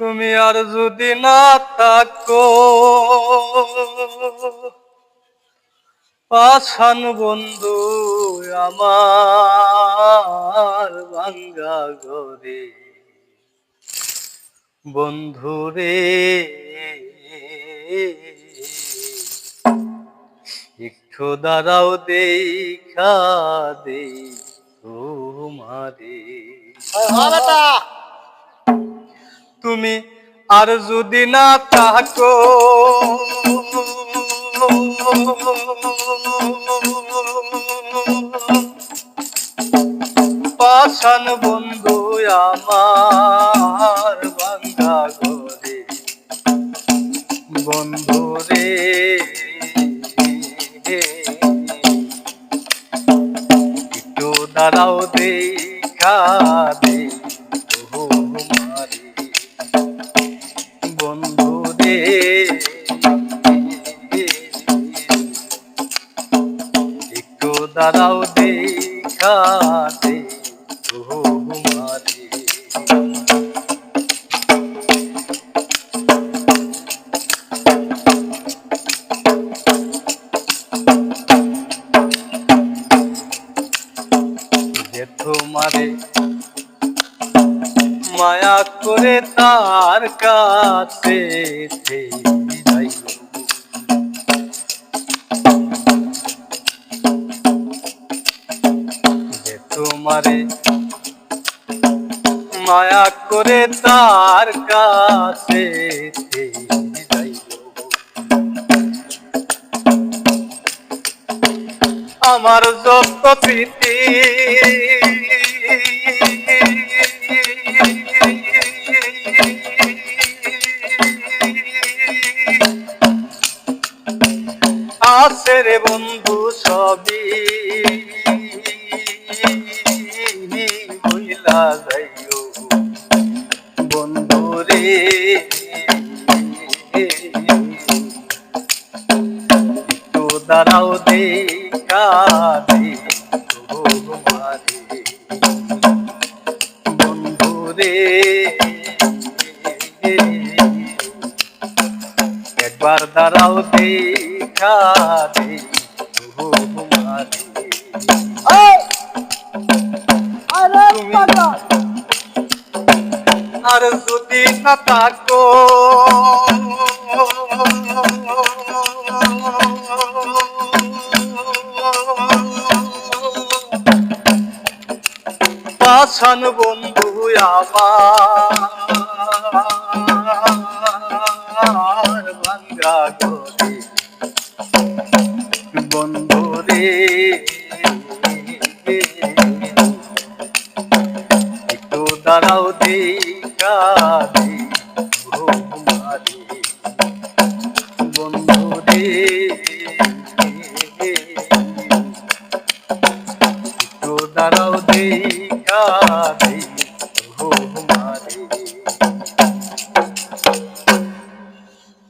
তুমি আর যদি না থাকো পাশান বন্ধু আমার ভাঙ্গা ঘরে। বন্ধু রে, একটু দাঁড়াও, দেখা দে তোমারে। তুমি আর যদি না থাকো। পাশান বন্ধু আমার বাঙ্গা ঘরে বন্ধু রে। দাঁড়াও দেখা দাঁড়াও দেখা দে তোমারে যে তোমারে মায়া করে তার কাছে তোমারে। মায়া করে তার কাছে আমার যত প্রীতি আছে রে বন্ধু সবই। হইলা যাইও বন্ধু রে একটু দাঁড়াও দেখা দে তোমারে। বন্ধু রে একবার দাঁড়াও দেখা দে তোমারে। আরে যদি না থাকো পাশান বন্ধু আমার। ভাঙ্গা বন্ধু রে। দাঁড়াও দে দাঁড়াও দেখা